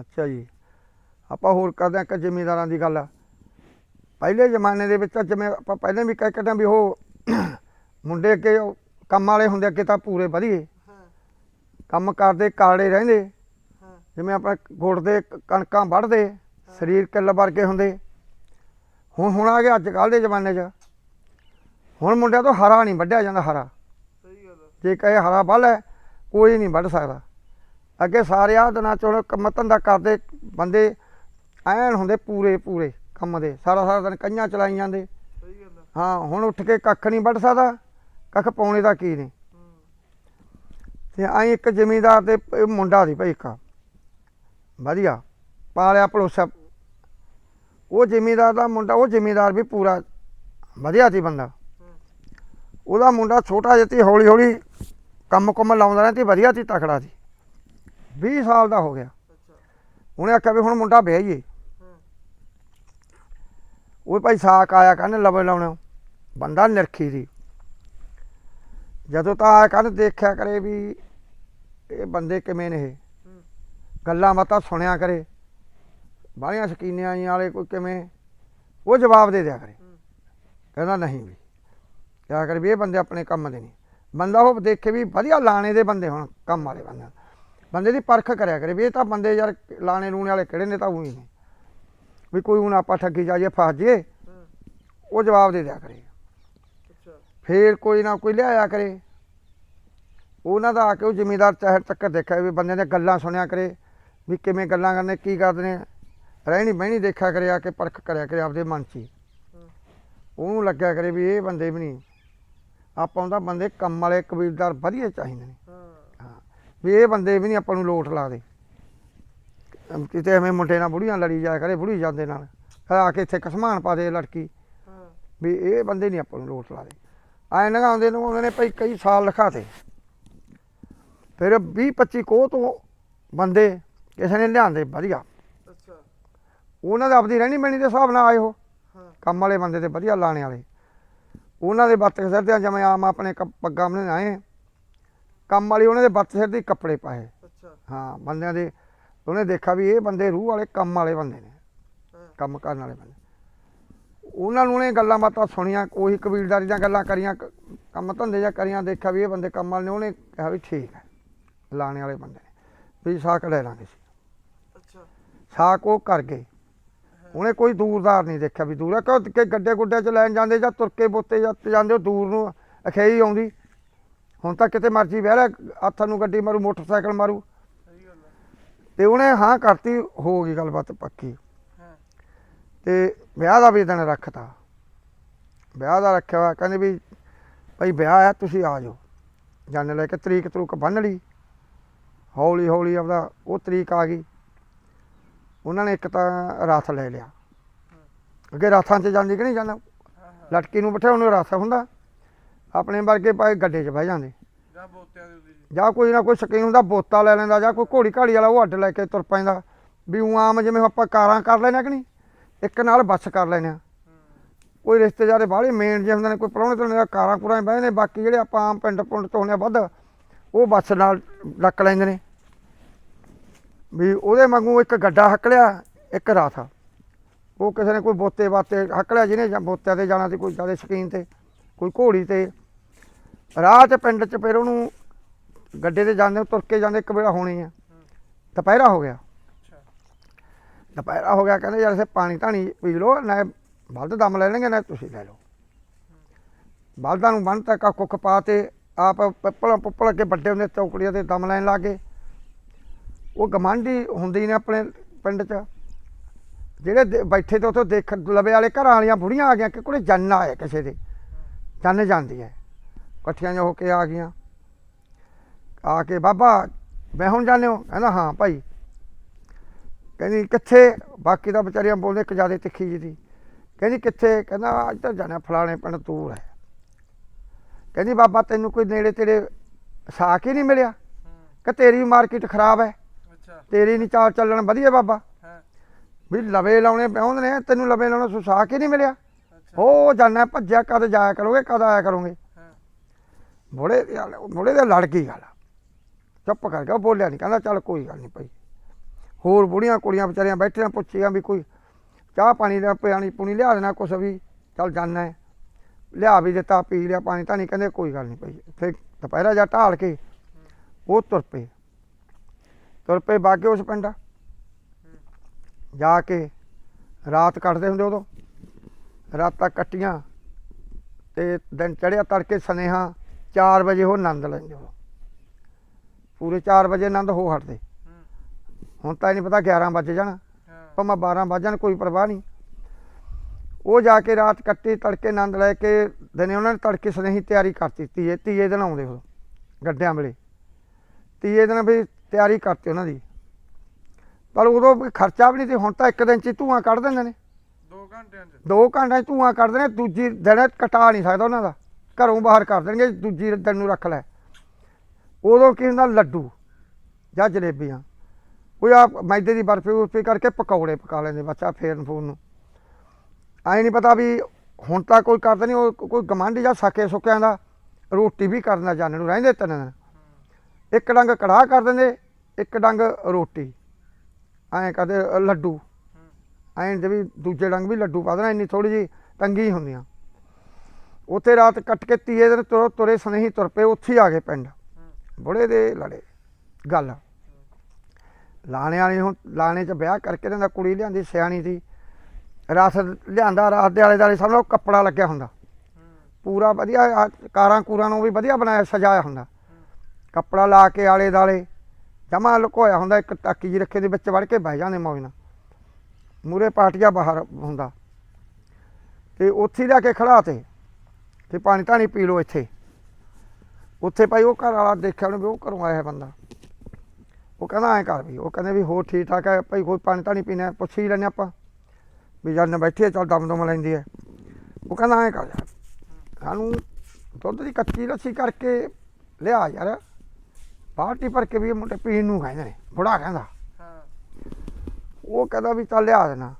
ਅੱਛਾ ਜੀ। ਆਪਾਂ ਹੋਰ ਕਰਦੇ ਹਾਂ ਕਿ ਜ਼ਿਮੀਂਦਾਰਾਂ ਦੀ ਗੱਲ। ਪਹਿਲੇ ਜ਼ਮਾਨੇ ਦੇ ਵਿੱਚ ਤਾਂ ਜਿਵੇਂ ਆਪਾਂ ਪਹਿਲਾਂ ਵੀ ਕਹਿ ਕੱਢਾਂ ਵੀ ਉਹ ਮੁੰਡੇ ਉਹ ਕੰਮ ਵਾਲੇ ਹੁੰਦੇ ਅੱਗੇ ਤਾਂ ਪੂਰੇ ਵਧੀਆ ਹਾਂ। ਕੰਮ ਕਰਦੇ ਕਾਲੇ ਰਹਿੰਦੇ। ਜਿਵੇਂ ਆਪਾਂ ਗੁੜਦੇ ਕ- ਕਣਕਾਂ ਵੱਢਦੇ ਸਰੀਰ ਕਿੱਲ ਵਰਗੇ ਹੁੰਦੇ। ਹੁਣ ਹੁਣ ਆ ਗਿਆ ਅੱਜ ਕੱਲ੍ਹ ਦੇ ਜ਼ਮਾਨੇ 'ਚ। ਹੁਣ ਮੁੰਡਿਆਂ ਤੋਂ ਹਰਾ ਨਹੀਂ ਵੱਢਿਆ ਜਾਂਦਾ ਹਰਾ। ਸਹੀ ਗੱਲ। ਜੇ ਕਹੇ ਹਰਾ ਵੱਲ ਹੈ ਕੋਈ ਨਹੀਂ ਵੱਢ ਸਕਦਾ। ਅੱਗੇ ਸਾਰੇ ਆਹ ਦਿਨਾਂ 'ਚ ਕੰਮ ਧੰਦਾ ਕਰਦੇ ਬੰਦੇ ਐਨ ਹੁੰਦੇ ਪੂਰੇ ਪੂਰੇ ਕੰਮ ਦੇ ਸਾਰਾ ਸਾਰਾ ਦਿਨ ਕਈਆਂ ਚਲਾਈ ਜਾਂਦੇ। ਸਹੀ ਗੱਲ ਆ। ਹਾਂ ਹੁਣ ਉੱਠ ਕੇ ਕੱਖ ਨਹੀਂ ਵੱਢ ਸਕਦਾ ਕੱਖ ਪਾਉਣੇ ਦਾ ਕੀ ਨਹੀਂ ਤੇ ਆਈ ਇੱਕ ਜ਼ਿਮੀਂਦਾਰ ਦੇ ਮੁੰਡਾ ਸੀ ਭਾਈ ਇੱਕ। ਵਧੀਆ ਪਾਲਿਆ ਪਲੋਸਿਆ ਉਹ ਜ਼ਿਮੀਂਦਾਰ ਦਾ ਮੁੰਡਾ ਉਹ ਜ਼ਿਮੀਂਦਾਰ ਵੀ ਪੂਰਾ ਵਧੀਆ ਸੀ ਬੰਦਾ। ਉਹਦਾ ਮੁੰਡਾ ਛੋਟਾ ਜਿਹਾ ਸੀ ਹੌਲੀ ਹੌਲੀ ਕੰਮ ਕੁੰਮ ਲਾਉਂਦਾ ਰਿਹਾ ਤੇ ਵਧੀਆ ਸੀ ਤਕੜਾ ਸੀ। 20 ਸਾਲ ਦਾ ਹੋ ਗਿਆ। ਉਹਨੇ ਆਖਿਆ ਵੀ ਹੁਣ ਮੁੰਡਾ ਵਿਆਹੀਏ ਉਹ ਭਾਈ ਸਾਕ ਆਇਆ ਕਹਿੰਦੇ, ਲਵੇ ਲਾਉਣੇ। ਬੰਦਾ ਨਿਰਖੀ ਸੀ। ਜਦੋਂ ਤਾਂ ਆਇਆ ਕਹਿੰਦੇ, ਦੇਖਿਆ ਕਰੇ ਵੀ ਇਹ ਬੰਦੇ ਕਿਵੇਂ ਨੇ ਇਹ। ਗੱਲਾਂ ਬਾਤਾਂ ਸੁਣਿਆ ਕਰੇ। ਬਾਹਲੀਆਂ ਸ਼ਕੀਨਿਆਂ ਵਾਲੇ ਕੋਈ ਕਿਵੇਂ। ਉਹ ਜਵਾਬ ਦੇ ਦਿਆ ਕਰੇ। ਕਹਿੰਦਾ ਨਹੀਂ ਵੀ। ਕਿਆ ਕਰ ਵੀ ਇਹ ਬੰਦੇ ਆਪਣੇ ਕੰਮ ਦੇ ਨਹੀਂ ਬੰਦਾ ਉਹ ਦੇਖੇ ਵੀ ਵਧੀਆ ਲਾਣੇ ਦੇ ਬੰਦੇ ਹੁਣ, ਕੰਮ ਵਾਲੇ ਬੰਦੇ ਬੰਦੇ ਦੀ ਪਰਖ ਕਰਿਆ ਕਰੇ ਵੀ ਇਹ ਤਾਂ ਬੰਦੇ ਯਾਰ ਲਾਣੇ ਲੂਣੇ ਵਾਲੇ ਕਿਹੜੇ ਨੇ ਤਾਂ ਉਹੀ ਨੇ। ਵੀ ਕੋਈ ਹੁਣ ਆਪਾਂ ਠੱਗੀ ਜਾਈਏ ਫਸ ਜਾਈਏ ਹੂੰ ਉਹ ਜਵਾਬ ਦੇ ਦਿਆ ਕਰੇ। ਫੇਰ ਕੋਈ ਨਾ ਕੋਈ ਲਿਆਇਆ ਕਰੇ। ਉਹਨਾਂ ਦਾ ਆ ਕੇ ਉਹ ਜ਼ਿਮੀਦਾਰ ਚਾਹਰ ਚੱਕਰ ਦੇਖਿਆ ਵੀ ਬੰਦਿਆਂ ਦੀਆਂ ਗੱਲਾਂ ਸੁਣਿਆ ਕਰੇ ਵੀ ਕਿਵੇਂ ਗੱਲਾਂ ਕਰਨੇ ਕੀ ਕਰਦੇ ਨੇ। ਰਹਿਣੀ ਬਹਿਣੀ ਦੇਖਿਆ ਕਰੇ ਆ ਕੇ ਪਰਖ ਕਰਿਆ ਕਰੇ ਆਪਦੇ ਮਨ 'ਚ ਉਹਨੂੰ ਲੱਗਿਆ ਕਰੇ ਵੀ ਇਹ ਬੰਦੇ ਵੀ ਨਹੀਂ। ਆਪਾਂ ਨੂੰ ਤਾਂ ਬੰਦੇ ਕੰਮ ਵਾਲੇ ਕਬੀਲਦਾਰ ਵਧੀਆ ਚਾਹੀਦੇ ਨੇ। ਵੀ ਇਹ ਬੰਦੇ ਵੀ ਨਹੀਂ ਆਪਾਂ ਨੂੰ ਲੋਟ ਲਾ ਦੇ ਕਿਤੇ ਐਵੇਂ ਮੁੰਡੇ ਨਾਲ ਬੁੜੀਆਂ ਲੜੀ ਜਾਇਆ ਕਰੇ ਬੁੜੀ ਜਾਂਦੇ ਨਾਲ। ਆ ਕੇ ਇੱਥੇ ਕਸਮਾਨ ਪਾ ਦੇ ਲੜਕੀ। ਵੀ ਇਹ ਬੰਦੇ ਨਹੀਂ ਆਪਾਂ ਨੂੰ ਲੋਟ ਲਾ ਦੇ ਐਂ ਲਗਾਉਂਦੇ ਨੂੰ ਉਹਨਾਂ ਨੇ ਭਾਈ ਕਈ ਸਾਲ ਲਿਖਾਤੇ। ਫਿਰ 20 25 ਕੋਹ ਤੋਂ ਬੰਦੇ ਕਿਸੇ ਨੇ ਲਿਆਂਦੇ ਵਧੀਆ। ਅੱਛਾ। ਉਹਨਾਂ ਦਾ ਆਪਦੀ ਰਹਿਣੀ ਬਹਿਣੀ ਦੇ ਹਿਸਾਬ ਨਾਲ ਆਏ ਹਾਂ। ਕੰਮ ਵਾਲੇ ਬੰਦੇ ਤੇ ਵਧੀਆ ਲਾਣੇ ਵਾਲੇ। ਉਹਨਾਂ ਦੇ ਬੱਤ ਸਿਰ ਤੇ ਜਿਵੇਂ ਆਮ ਆਪਣੇ ਪੱਗਾਂ ਬਣੇ ਆਏ। ਕੰਮ ਵਾਲੀ ਉਹਨਾਂ ਦੇ ਬੱਤ ਸਿਰ ਦੇ ਕੱਪੜੇ ਪਾਏ। ਅੱਛਾ। ਹਾਂ ਬੰਦਿਆਂ ਦੇ ਉਹਨੇ ਦੇਖਿਆ ਵੀ ਇਹ ਬੰਦੇ ਰੂਹ ਵਾਲੇ ਕੰਮ ਵਾਲੇ ਬੰਦੇ ਨੇ ਕੰਮ ਕਰਨ ਵਾਲੇ ਬੰਦੇ। ਉਹਨਾਂ ਨੂੰ ਨੇ ਗੱਲਾਂ ਬਾਤਾਂ ਸੁਣੀਆਂ ਉਹੀ ਕਬੀਲਦਾਰੀ ਦੀਆਂ ਗੱਲਾਂ ਕਰੀਆਂ ਕੰਮ ਧੰਦੇ ਜਾਂ ਕਰੀਆਂ ਦੇਖਿਆ ਵੀ ਇਹ ਬੰਦੇ ਕੰਮ ਵਾਲੇ ਨੇ ਉਹਨੇ ਕਿਹਾ ਵੀ ਠੀਕ ਹੈ ਲਾਣੇ ਵਾਲੇ ਬੰਦੇ ਨੇ। ਵੀ ਸਾਕ ਲੈ ਲਾਂਗੇ ਸੀ ਅੱਛਾ। ਸਾਕ ਉਹ ਕਰ ਗਏ। ਉਹਨੇ ਕੋਈ ਦੂਰਦਾਰ ਨਹੀਂ ਦੇਖਿਆ ਵੀ ਦੂਰ ਹੈ। ਕਿ ਗੱਡੇ ਗੁੱਡੇ ਚ ਲੈਣ ਜਾਂਦੇ ਜਾਂ ਤੁਰ ਕੇ ਬੋਤੇ ਜਾਂਦੇ ਉਹ ਦੂਰ ਨੂੰ ਅਖੇਈ ਆਉਂਦੀ। ਹੁਣ ਤਾਂ ਕਿਤੇ ਮਰਜ਼ੀ ਬਹਿ ਲੈ ਹੱਥਾਂ ਨੂੰ ਗੱਡੀ ਮਾਰੂ ਮੋਟਰਸਾਈਕਲ ਮਾਰੂ। ਤੇ ਉਹਨੇ ਹਾਂ ਕਰਤੀ ਹੋ ਗਈ ਗੱਲਬਾਤ ਪੱਕੀ। ਤੇ ਵਿਆਹ ਦਾ ਵੀ ਦਿਨ ਰੱਖਤਾ। ਵਿਆਹ ਦਾ ਰੱਖਿਆ ਹੋਇਆ ਕਹਿੰਦੇ ਵੀ ਭਾਈ ਵਿਆਹ ਆ ਤੁਸੀਂ ਆ ਜਾਓ। ਜਾਣ ਲੈ ਕੇ ਤਰੀਕ ਤਰੂਕ ਬੰਨ ਲਈ। ਹੌਲੀ ਹੌਲੀ ਆਪਦਾ ਉਹ ਤਰੀਕ ਆ ਗਈ। ਉਹਨਾਂ ਨੇ ਇੱਕ ਤਾਂ ਰਥ ਲੈ ਲਿਆ। ਅੱਗੇ ਰਥਾਂ 'ਚ ਜਾਂਦੀ ਕਿ ਨਹੀਂ ਜਾਂਦਾ? ਲਟਕੀ ਨੂੰ ਬਿਠਾਉਣ ਨੂੰ ਰਥ ਹੁੰਦਾ। ਆਪਣੇ ਵਰਗੇ ਭਾਈ ਗੱਡੇ 'ਚ ਬਹਿ ਜਾਂਦੇ। ਜਾਂ ਬੋਤਿਆਂ ਦੀ ਹੁੰਦੀ ਜੀ। ਜਾਂ ਕੋਈ ਨਾ ਕੋਈ ਸ਼ਕੀਨ ਹੁੰਦਾ ਬੋਤਾ ਲੈ ਲੈਂਦਾ ਜਾਂ ਕੋਈ ਘੋੜੀ ਘਾੜੀ ਵਾਲਾ ਉਹ ਅੱਡ ਲੈ ਕੇ ਤੁਰ ਪੈਂਦਾ। ਵੀ ਊਂ ਆਮ ਜਿਵੇਂ ਆਪਾਂ ਕਾਰਾਂ ਕਰ ਲੈਨੇ ਕਿ ਨਹੀਂ? ਇੱਕ ਨਾਲ ਬੱਸ ਕਰ ਲੈਨੇ ਆ ਹੂੰ। ਕੋਈ ਰਿਸ਼ਤੇਦਾਰੇ ਬਾਹਲੇ ਮੇਨ ਜੇ ਹੁੰਦੇ ਨੇ ਕੋਈ ਪ੍ਰਾਹੁਣੇ ਤੋਂ ਨੇ ਕਾਰਾਂ ਕੁਰਾਂ 'ਚ ਬਹਿ ਨੇ ਬਾਕੀ ਜਿਹੜੇ ਆਪਾਂ ਆਮ ਪਿੰਡ ਪੁੰਡ ਤੋਂ ਹੁੰਦੇ ਆ ਵੱਧ ਉਹ ਬੱਸ ਨਾਲ ਰੱਖ ਲੈਂਦੇ ਨੇ। ਵੀ ਉਹਦੇ ਵਾਂਗੂ ਇੱਕ ਗੱਡਾ ਹੱਕ ਲਿਆ ਇੱਕ ਰਾਥ ਉਹ ਕਿਸੇ ਨੇ ਕੋਈ ਬੋਤੇ ਬਾਤੇ ਹੱਕ ਲਿਆ ਜਿਹਨੇ ਜਾਂ ਬੋਤਿਆਂ ਤੇ ਜਾਣਾ ਸੀ ਕੋਈ ਜ਼ਿਆਦਾ ਸ਼ਕੀਨ ਤੇ। ਕੋਈ ਘੋੜੀ ਤੇ। ਰਾਹ 'ਚ ਪਿੰਡ 'ਚ ਫਿਰ ਉਹਨੂੰ ਗੱਡੇ ਤੇ ਜਾਂਦੇ ਤੁਰ ਕੇ ਜਾਂਦੇ ਇੱਕ ਵੇਲਾ ਹੋਣੀ ਆ। ਦੁਪਹਿਰਾ ਹੋ ਗਿਆ। ਦੁਪਹਿਰਾ ਹੋ ਗਿਆ ਕਹਿੰਦੇ ਯਾਰ ਇਸੇ ਪਾਣੀ ਧਾਣੀ ਪੀ ਲਓ ਨਾ ਬਲਦ ਦਮ ਲੈ ਲੈਣਗੇ ਨਾ ਤੁਸੀਂ ਲੈ ਲਓ। ਬਲਦਾਂ ਨੂੰ ਬੰਨ ਤੱਕ ਕੁੱਖ ਪਾ ਤੇ ਆਪ ਪਿੱਪਲ ਪੁੱਪਲ ਅੱਗੇ ਵੱਡੇ ਹੁੰਦੇ ਚੌਕੜੀਆਂ ਤੇ ਦਮ ਲੈਣ ਲੱਗੇ ਉਹ ਗਮਾਂਡੀ ਹੁੰਦੀ ਨੇ ਆਪਣੇ ਪਿੰਡ 'ਚ। ਜਿਹੜੇ ਬੈਠੇ ਤੇ ਉੱਥੋਂ ਦੇਖ ਲਵੇ ਵਾਲੇ ਘਰਾਂ ਵਾਲੀਆਂ ਬੁੜੀਆਂ ਆ ਗਈਆਂ ਕਿ ਕੋਲੇ ਜੰਨ ਆਏ ਕਿਸੇ ਦੇ। ਜਾਂਦੀ ਹੈ ਇਕੱਠੀਆਂ ਹੋ ਕੇ ਆ ਗਈਆਂ। ਆ ਕੇ ਬਾਬਾ ਮੈਂ ਹੁਣ ਜਾਣੇ ਹੋ। ਕਹਿੰਦਾ ਹਾਂ ਭਾਈ। ਕਹਿੰਦੀ ਕਿੱਥੇ? ਬਾਕੀ ਤਾਂ ਵਿਚਾਰੀਆਂ ਬੋਲਦੇ ਇੱਕ ਜ਼ਿਆਦਾ ਤਿੱਖੀ ਜੀ ਦੀ। ਕਹਿੰਦੀ ਕਿੱਥੇ? ਕਹਿੰਦਾ ਅੱਜ ਤਾਂ ਜਾਣਾ ਫਲਾਣੇ ਪਿੰਡ ਦੂਰ ਹੈ ਕਹਿੰਦੀ ਬਾਬਾ ਤੈਨੂੰ ਕੋਈ ਨੇੜੇ ਤੇੜੇ ਸਾਕ ਹੀ ਨਹੀਂ ਮਿਲਿਆ? ਕਿ ਤੇਰੀ ਮਾਰਕੀਟ ਖਰਾਬ ਹੈ ਅੱਛਾ। ਤੇਰੀ ਨਹੀਂ ਚਾਲ ਚੱਲਣ ਵਧੀਆ ਬਾਬਾ? ਵੀ ਲਵੇ ਲਾਉਣੇ ਪਿਆਉਂਦੇ ਨੇ ਤੈਨੂੰ ਲਵੇ ਲਾਉਣਾ ਸੋ ਸਾਕ ਹੀ ਨਹੀਂ ਮਿਲਿਆ। ਉਹ ਜਾਣਾ ਭੱਜਿਆ ਕਦ ਜਾਇਆ ਕਰੋਗੇ ਕਦ ਆਇਆ ਕਰੋਗੇ? ਬੁੜੇ ਬੁੜੇ ਦੇ ਲੜ ਗਈ ਗੱਲ ਚੁੱਪ ਕਰ ਗਿਆ ਉਹ ਬੋਲਿਆ ਨਹੀਂ ਕਹਿੰਦਾ ਚੱਲ ਕੋਈ ਗੱਲ ਨਹੀਂ ਭਾਈ। ਹੋਰ ਬੁੜੀਆਂ ਕੁੜੀਆਂ ਵਿਚਾਰੀਆਂ ਬੈਠੀਆਂ ਪੁੱਛੀਆਂ ਵੀ ਕੋਈ ਚਾਹ ਪਾਣੀ ਦਾ ਪਾਣੀ ਪੂਣੀ ਲਿਆ ਦੇਣਾ ਕੁਛ ਵੀ ਚੱਲ ਜਾਣਾ ਹੈ। ਲਿਆ ਵੀ ਦਿੱਤਾ ਪੀ ਲਿਆ ਪਾਣੀ ਤਾਂ ਨਹੀਂ ਕਹਿੰਦੇ ਕੋਈ ਗੱਲ ਨਹੀਂ ਭਾਈ। ਫਿਰ ਦੁਪਹਿਰਾ ਜਾ ਢਾਲ ਕੇ ਉਹ ਤੁਰ ਪਏ। ਤੁਰ ਪਏ ਬਾਗੇ ਉਸ ਪਿੰਡ। ਜਾ ਕੇ ਰਾਤ ਕੱਟਦੇ ਹੁੰਦੇ ਉਦੋਂ। ਰਾਤਾਂ ਕੱਟੀਆਂ ਤੇ ਦਿਨ ਚੜਿਆ ਤੜਕੇ ਸਨੇਹਾ 4 ਵਜੇ ਉਹ ਆਨੰਦ ਲੈਂਦੇ ਉਦੋਂ ਪੂਰੇ 4 ਵਜੇ ਆਨੰਦ ਹੋ ਹਟਦੇ। ਹੁਣ ਤਾਂ ਇਹ ਨਹੀਂ ਪਤਾ 11 ਵਜੇ ਜਾਣ। ਭਾਵੇਂ 12 ਵਜੇ ਜਾਣ ਕੋਈ ਪਰਵਾਹ ਨਹੀਂ। ਉਹ ਜਾ ਕੇ ਰਾਤ ਕੱਟੀ ਤੜਕੇ ਆਨੰਦ ਲੈ ਕੇ ਦਿਨੇ ਉਹਨਾਂ ਨੇ ਤੜਕੇ ਸਨੇਹੀ ਤਿਆਰੀ ਕਰਤੀ ਤੀਏ ਤੀਏ ਦਿਨ ਆਉਂਦੇ ਉਹ ਗੱਡਿਆਂ ਵੇਲੇ। ਤੀਏ ਦਿਨ ਵੀ ਤਿਆਰੀ ਕਰਤੀ ਉਹਨਾਂ ਦੀ। ਪਰ ਉਦੋਂ ਖਰਚਾ ਵੀ ਨਹੀਂ ਤੇ ਹੁਣ ਤਾਂ ਇੱਕ ਦਿਨ ਚ ਧੂਆਂ ਕੱਢ ਦਿੰਦੇ ਨੇ। 2 ਘੰਟਿਆਂ ਚ। ਦੋ ਘੰਟੇ 'ਚ ਧੂਆਂ ਕੱਢਦੇ ਨੇ ਦੂਜੀ ਦਿਨ ਕਟਾ ਨਹੀਂ ਸਕਦਾ ਉਹਨਾਂ ਦਾ। ਘਰੋਂ ਬਾਹਰ ਕਰ ਦੇਣਗੇ, ਦੂਜੀ ਦਿਨ ਨੂੰ ਰੱਖ ਲੈ। ਉਦੋਂ ਕੀ ਹੁੰਦਾ, ਲੱਡੂ ਜਾਂ ਜਲੇਬੀਆਂ। ਕੋਈ ਆ ਮੈਦੇ ਦੀ ਬਰਫੀ ਉਰਫੀ ਕਰਕੇ ਪਕੌੜੇ ਪਕਾ ਲੈਂਦੇ, ਬੱਚਾ ਫੇਰਨ ਫੂਰਨ ਨੂੰ। ਐ ਨਹੀਂ ਪਤਾ ਵੀ ਹੁਣ ਤਾਂ ਕੋਈ ਕਰਦਾ ਨਹੀਂ, ਉਹ ਕੋਈ ਗਮਾਂਡੀ ਜਾਂ ਸਾਕੇ ਸੁੱਕਿਆਂ ਦਾ ਰੋਟੀ ਵੀ ਕਰਨਾ ਜਾਣਨ ਨੂੰ ਰਹਿੰਦੇ ਤਿੰਨ ਦਿਨ। ਇੱਕ ਡੰਗ ਕੜਾਹ ਕਰ ਦਿੰਦੇ, ਇੱਕ ਡੰਗ ਰੋਟੀ। ਐਂ ਕਰਦੇ, ਲੱਡੂ। ਐਂ ਦੇ ਵੀ ਦੂਜੇ ਡੰਗ ਵੀ ਲੱਡੂ ਪਾ ਦੇਣਾ ਇੰਨੀ ਥੋੜੀ ਜੀ ਤੰਗੀ ਹੁੰਦੀਆਂ। ਉੱਥੇ ਰਾਤ ਕੱਟ ਕੇ ਤੀਏ ਦਿਨ ਤੁਰ, ਤੁਰੇ ਸਨੇਹੀ ਤੁਰ ਪਏ, ਉੱਥੇ ਹੀ ਆ ਗਏ ਪਿੰਡ। ਬੁੜੇ ਦੇ ਲੜੇ, ਗੱਲ। ਲਾਣੇ ਵਾਲੀ ਹੁਣ, ਲਾਣੇ 'ਚ ਵਿਆਹ ਕਰਕੇ ਇਹਨਾਂ ਦਾ ਕੁੜੀ ਲਿਆਂਦੀ ਸਿਆਣੀ ਸੀ। ਰਸ ਲਿਆਂਦਾ ਰਸ ਦੇ ਆਲੇ ਦੁਆਲੇ ਸਭ ਨੂੰ ਕੱਪੜਾ ਲੱਗਿਆ ਹੁੰਦਾ। ਪੂਰਾ ਵਧੀਆ ਕਾਰਾਂ ਕੂਰਾਂ ਨੂੰ ਵੀ ਵਧੀਆ ਬਣਾਇਆ, ਸਜਾਇਆ ਹੁੰਦਾ। ਕੱਪੜਾ ਲਾ ਕੇ ਆਲੇ ਦਾਲੇ ਜਮਾ ਲੁਕੋਇਆ ਹੁੰਦਾ, ਇੱਕ ਟਾਕੀ ਜੀ ਰੱਖੇ ਦੇ ਵਿੱਚ ਵੜ ਕੇ ਬਹਿ ਜਾਂਦੇ ਮੌਜ ਨਾਲ। ਮੂਰੇ ਪਾਟੀਆ ਬਾਹਰ ਹੁੰਦਾ। ਤੇ ਉੱਥੇ ਹੀ ਕੇ ਖੜਾ ਤੇ। ਕਿ ਪਾਣੀ ਧਾਣੀ ਪੀ ਲਓ ਇੱਥੇ। ਉੱਥੇ ਭਾਈ ਉਹ ਘਰ ਵਾਲਾ ਦੇਖਿਆ ਉਹਨੇ ਵੀ ਉਹ ਘਰੋਂ ਆਇਆ ਬੰਦਾ। ਉਹ ਕਹਿੰਦਾ ਐਂ ਕਰ ਵੀ, ਉਹ ਕਹਿੰਦੇ ਵੀ ਹੋਰ ਠੀਕ ਠਾਕ ਹੈ, ਭਾਈ ਕੋਈ ਪਾਣੀ ਧਾਣੀ ਪੀਣਾ ਹੈ? ਪੁੱਛ ਹੀ ਲੈਣੇ ਆਪਾਂ। ਵੀ ਜਦ ਬੈਠੇ, ਚੱਲ ਦਮ ਦਮ ਲੈਂਦੀ ਹੈ। ਉਹ ਕਹਿੰਦਾ ਐਂ ਕਰ ਯਾਰ, ਸਾਨੂੰ ਦੁੱਧ ਦੀ ਕੱਚੀ ਲੱਸੀ ਕਰਕੇ ਲਿਆ ਯਾਰ। ਬਾਲਟੀ ਭਰ ਕੇ ਵੀ ਮੁੰਡੇ ਪੀਣ ਨੂੰ ਕਹਿੰਦੇ ਨੇ, ਬੁੜਾ ਕਹਿੰਦਾ। ਉਹ ਕਹਿੰਦਾ ਵੀ ਚੱਲ ਲਿਆ ਦੇਣਾ।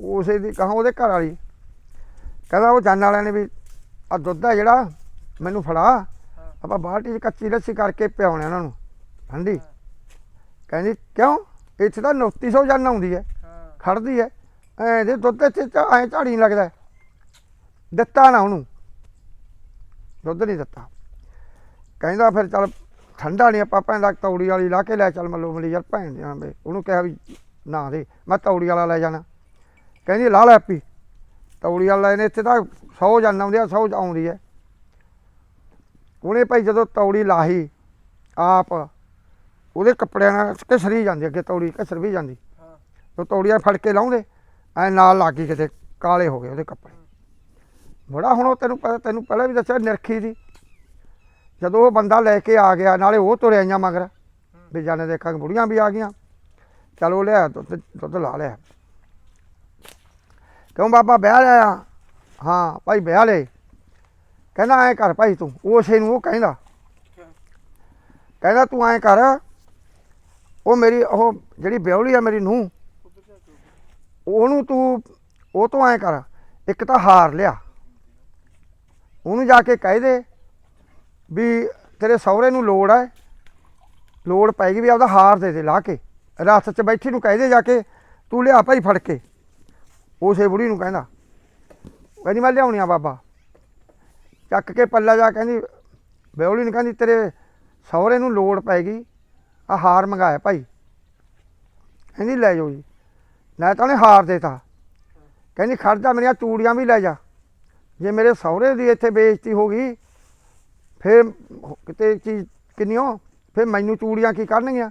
ਉਸੇ ਦੀ ਕਹਾਂ ਉਹਦੇ ਘਰ ਵਾਲੀ। ਕਹਿੰਦਾ ਉਹ ਜਾਨ ਵਾਲਿਆਂ ਨੇ ਵੀ ਆ ਦੁੱਧ ਆ ਜਿਹੜਾ ਮੈਨੂੰ ਫੜਾ। ਹਾਂ ਆਪਾਂ ਬਾਲਟੀ 'ਚ ਕੱਚੀ ਲੱਸੀ ਕਰਕੇ ਪਿਆਉਣੇ ਉਹਨਾਂ ਨੂੰ। ਠੰਡੀ ਕਹਿੰਦੀ ਕਿਉਂ? ਇੱਥੇ ਤਾਂ 2900 ਜਾਨ ਆਉਂਦੀ ਹੈ। ਹਾਂ। ਖੜਦੀ ਹੈ। ਐ ਦੇ ਦੁੱਧ ਇੱਥੇ ਐ ਝਾੜੀ ਨਹੀਂ ਲੱਗਦਾ। ਦਿੱਤਾ ਨਾ ਉਹਨੂੰ। ਦੁੱਧ ਨਹੀਂ ਦਿੱਤਾ। ਕਹਿੰਦਾ ਫਿਰ ਚੱਲ ਠੰਡਾ ਨਹੀਂ ਆਪਾਂ ਭੈਣ ਦਾ ਤੌੜੀ ਵਾਲੀ ਲਾ ਕੇ ਲੈ ਚੱਲ ਮੱਲੋ ਮਲੀ ਯਾਰ ਭੈਣ ਦੇ ਬੇ ਉਹਨੂੰ ਕਿਹਾ ਵੀ ਨਾ ਦੇ ਮੈਂ ਤੌੜੀ ਵਾਲਾ ਲੈ ਜਾਣਾ। ਕਹਿੰਦੀ ਲਾ ਲੈ ਪੀ ਤੌੜੀ ਵਾਲਾ ਇਹਨੇ ਇੱਥੇ ਤਾਂ 100 ਜਾਨ ਆਉਂਦੀ ਆ 100 ਆਉਂਦੀ ਹੈ ਉਹਨੇ ਭਾਈ ਜਦੋਂ ਤੌੜੀ ਲਾਹੀ ਆਪ ਉਹਦੇ ਕੱਪੜਿਆਂ ਨਾਲ ਘਸਰੀ ਜਾਂਦੀ ਅੱਗੇ ਤੌੜੀ ਘਸਰ ਵੀ ਜਾਂਦੀ। ਹਾਂ। ਉਹ ਤੌੜੀਆਂ ਫੜ ਕੇ ਲਾਉਂਦੇ ਐ ਨਾਲ ਲੱਗ ਗਈ ਕਿਤੇ ਕਾਲੇ ਹੋ ਗਏ ਉਹਦੇ ਕੱਪੜੇ। ਬੜਾ ਹੁਣ ਉਹ ਤੈਨੂੰ ਪਤਾ ਤੈਨੂੰ ਪਹਿਲਾਂ ਵੀ ਦੱਸਿਆ ਨਿਰਖੀ ਦੀ। ਜਦੋਂ ਉਹ ਬੰਦਾ ਲੈ ਕੇ ਆ ਗਿਆ ਨਾਲੇ ਉਹ ਤੁਰੇ ਆਈਆਂ ਮਗਰ। ਵੀ ਜਾਣੇ ਦੇਖਾਂਗੇ ਬੁੜੀਆਂ ਵੀ ਆ ਗਈਆਂ। ਚਲੋ ਲਿਆ ਦੁੱਧ ਦੁੱਧ ਲਾ ਲਿਆ। ਕਿਉਂ ਬਾਬਾ ਵਿਆਹ ਲਿਆ ਹਾਂ, ਭਾਈ ਵਿਆਹ ਲੈ। ਕਹਿੰਦਾ, ਐਂ ਕਰ ਭਾਈ ਤੂੰ। ਉਸੇ ਨੂੰ ਉਹ ਕਹਿੰਦਾ। ਕਹਿੰਦਾ, ਤੂੰ ਐਂ ਕਰ। ਉਹ ਮੇਰੀ, ਉਹ ਜਿਹੜੀ ਵਿਆਹਲੀ ਆ ਮੇਰੀ ਨੂੰਹ, ਉਹਨੂੰ ਤੂੰ, ਉਹ ਤੋਂ ਐਂ ਕਰ। ਇੱਕ ਤਾਂ ਹਾਰ ਲਿਆ। ਉਹਨੂੰ ਜਾ ਕੇ ਕਹਿ ਦੇ ਵੀ ਤੇਰੇ ਸਹੁਰੇ ਨੂੰ ਲੋੜ ਹੈ ਲੋੜ ਪੈ ਗਈ ਵੀ ਆਪਦਾ ਹਾਰ ਦੇ ਦੇ, ਲਾ ਕੇ। ਰਥ 'ਚ ਬੈਠੀ ਨੂੰ ਕਹਿ ਦੇ ਜਾ ਕੇ, ਤੂੰ ਲਿਆ ਭਾਈ ਫੜ ਕੇ। ਉਸੇ ਬੁੜੀ ਨੂੰ ਕਹਿੰਦਾ। ਕਹਿੰਦੀ, ਮੈਂ ਲਿਆਉਣੀ ਆ ਬਾਬਾ। ਚੱਕ ਕੇ ਪੱਲਾ ਜਾ ਕਹਿੰਦੀ, ਬਿਉਲੀ ਨੂੰ ਕਹਿੰਦੀ, ਤੇਰੇ ਸਹੁਰੇ ਨੂੰ ਲੋੜ ਪੈ ਗਈ। ਆ ਹਾਰ ਮੰਗਾਇਆ ਭਾਈ। ਕਹਿੰਦੀ, ਲੈ ਜਾਓ ਜੀ। ਨਾ ਤਾਂ ਉਹਨੇ ਹਾਰ ਦੇਤਾ। ਕਹਿੰਦੀ, ਖੜ ਜਾ ਮੇਰੀਆਂ ਚੂੜੀਆਂ ਵੀ ਲੈ ਜਾ। ਜੇ ਮੇਰੇ ਸਹੁਰੇ ਦੀ ਇੱਥੇ ਬੇਇੱਜ਼ਤੀ ਹੋ ਗਈ, ਫਿਰ ਕਿਤੇ ਚੀਜ਼ ਕਿੰਨੀਓ? ਫਿਰ ਮੈਨੂੰ ਚੂੜੀਆਂ ਕੀ ਕਰਨਗੀਆਂ?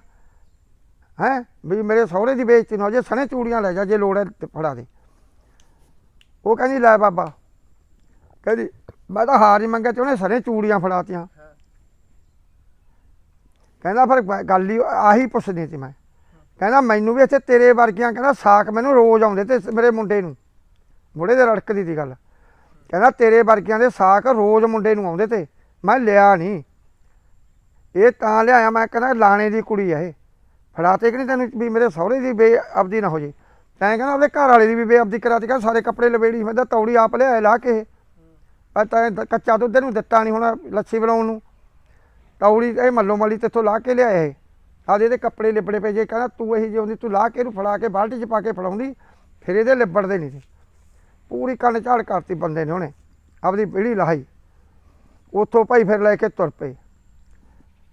ਹੈ? ਵੀ ਮੇਰੇ ਸਹੁਰੇ ਦੀ ਬੇਇੱਜ਼ਤੀ ਨਾ ਹੋ ਜੇ ਸਣੇ ਚੂੜੀਆਂ ਲੈ ਜਾ ਜੇ ਲੋੜ ਹੈ ਤੇ ਫੜਾ ਦੇ। ਉਹ ਕਹਿੰਦੀ ਲੈ ਬਾਬਾ। ਕਹਿੰਦੀ ਮੈਂ ਤਾਂ ਹਾਰ ਹੀ ਮੰਗਿਆ ਤੇ ਉਹਨੇ ਸਣੇ ਚੂੜੀਆਂ ਫੜਾਤੀਆਂ। ਕਹਿੰਦਾ ਫਿਰ ਗੱਲ ਹੀ ਆਹੀ ਪੁੱਛਦੀ ਸੀ ਮੈਂ। ਕਹਿੰਦਾ ਮੈਨੂੰ ਵੀ ਇੱਥੇ ਤੇਰੇ ਵਰਗੀਆਂ ਕਹਿੰਦਾ ਸਾਕ ਮੈਨੂੰ ਰੋਜ਼ ਆਉਂਦੇ ਤੇ ਮੇਰੇ ਮੁੰਡੇ ਨੂੰ। ਬੁੜੇ ਦੇ ਰੜਕਦੀ ਦੀ ਗੱਲ। ਕਹਿੰਦਾ ਤੇਰੇ ਵਰਗੀਆਂ ਦੇ ਸਾਕ ਰੋਜ਼ ਮੁੰਡੇ ਨੂੰ ਆਉਂਦੇ ਤੇ ਮੈਂ ਲਿਆ ਨਹੀਂ ਇਹ ਤਾਂ ਲਿਆਇਆ ਮੈਂ ਕਹਿੰਦਾ ਲਾਣੇ ਦੀ ਕੁੜੀ ਆ ਇਹ। ਫੜਾਤੇ ਕਿ ਨਹੀਂ ਤੈਨੂੰ ਵੀ ਮੇਰੇ ਸਹੁਰੇ ਦੀ ਬੇਅਬਦੀ ਨਾ ਹੋ ਜੇ। ਤੈਂ ਕਹਿੰਦਾ ਆਪਣੇ ਘਰ ਵਾਲੇ ਦੀ ਵੀ ਬੇਅਬਦੀ ਕਰਾਤੀ ਕਹਿੰਦਾ ਸਾਰੇ ਕੱਪੜੇ ਲਵੇੜੀ ਮੈਂ ਤਾਂ ਤੌੜੀ ਆਪ ਲਿਆਏ ਲਾ ਕੇ ਆ ਤਾਂ ਇਹ ਕੱਚਾ ਦੁੱਧ ਨੂੰ ਦਿੱਤਾ ਨਹੀਂ ਹੁਣ ਲੱਛੀ ਬਣਾਉਣ ਨੂੰ। ਤੌੜੀ ਇਹ ਮੱਲੋ ਮੱਲੀ ਤੇਥੋਂ ਲਾ ਕੇ ਲਿਆਏ ਇਹ। ਆਦੇ ਇਹਦੇ ਕੱਪੜੇ ਲਿਬੜੇ ਪਏ ਜੇ, ਕਹਿੰਦਾ ਤੂੰ ਇਹੀ ਜਿਉਂਦੀ ਤੂੰ ਲਾ ਕੇ ਇਹਨੂੰ ਫੜਾ ਕੇ ਬਾਲਟੀ 'ਚ ਪਾ ਕੇ ਫੜਾਉਂਦੀ, ਫਿਰ ਇਹਦੇ ਲਿਬੜਦੇ ਨਹੀਂ ਸੀ। ਪੂਰੀ ਕੰਨ ਝਾੜ ਕਰਤੀ ਬੰਦੇ ਨੇ ਉਹਨੇ, ਆਪਦੀ ਪੀੜੀ ਲਾਈ ਉੱਥੋਂ ਭਾਈ ਫਿਰ ਲੈ ਕੇ ਤੁਰ ਪਏ।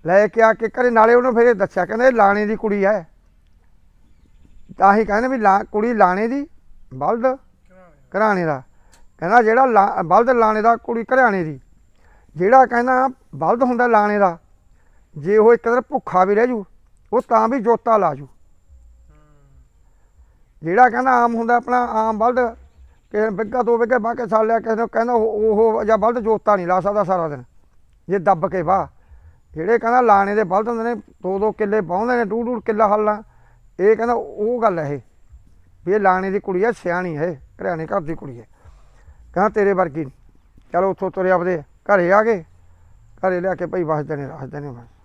ਲੈ ਕੇ ਆ ਕੇ ਘਰੇ, ਨਾਲੇ ਉਹਨੂੰ ਫਿਰ ਇਹ ਦੱਸਿਆ, ਕਹਿੰਦਾ ਇਹ ਲਾਣੇ ਦੀ ਕੁੜੀ ਹੈ। ਤਾਂ ਹੀ ਕਹਿੰਦੇ ਵੀ ਲਾ, ਕੁੜੀ ਲਾਣੇ ਦੀ, ਬਲਦ ਘਰਾਣੇ ਦਾ। ਕਹਿੰਦਾ ਜਿਹੜਾ ਲਾ- ਬਲਦ ਲਾਣੇ ਦਾ, ਕੁੜੀ ਘਰਾਣੇ ਦੀ। ਜਿਹੜਾ ਕਹਿੰਦਾ ਬਲਦ ਹੁੰਦਾ ਲਾਣੇ ਦਾ, ਜੇ ਉਹ ਇੱਕ ਦਿਨ ਭੁੱਖਾ ਵੀ ਰਹਿ ਜੂ, ਉਹ ਤਾਂ ਵੀ ਜੋਤਾ ਲਾ ਜੂ। ਜਿਹੜਾ ਕਹਿੰਦਾ ਆਮ ਹੁੰਦਾ ਆਪਣਾ, ਆਮ ਬਲਦ ਕਿ ਬਿੱਗਾ ਦੋ ਬਿੱਗੇ ਬਾਹ ਸਾਲ ਲਿਆ, ਕਿਸੇ ਨੂੰ ਕਹਿੰਦਾ ਉਹ ਉਹ ਜਾਂ ਬਲਦ ਜੋਤਾ ਨਹੀਂ ਲਾ ਸਕਦਾ ਸਾਰਾ ਦਿਨ। ਜੇ ਦੱਬ ਕੇ ਵਾਹ। ਜਿਹੜੇ ਕਹਿੰਦਾ ਲਾਣੇ ਦੇ ਬਲਦ ਹੁੰਦੇ ਨੇ, ਦੋ ਦੋ ਕਿੱਲੇ ਪਾਉਂਦੇ ਨੇ ਡੂੜ ਡੂੜ ਕਿੱਲਾ ਹੱਲਾਂ। ਇਹ ਕਹਿੰਦਾ ਉਹ ਗੱਲ ਹੈ ਇਹ, ਵੀ ਇਹ ਲਾਣੇ ਦੀ ਕੁੜੀ ਹੈ, ਸਿਆਣੀ ਹੈ ਘਰਾਣੇ ਘਰ ਦੀ ਕੁੜੀ ਹੈ। ਕਹਿੰਦਾ ਤੇਰੇ ਵਰਗੀ ਨਹੀਂ ਚਲੋ ਉੱਥੋਂ ਤੁਰੇ ਆਪਦੇ ਘਰੇ ਆ ਗਏ। ਘਰੇ ਲਿਆ ਕੇ ਭਾਈ ਵਸਦੇ ਨੇ ਰੱਖਦੇ ਨੇ ਬਸ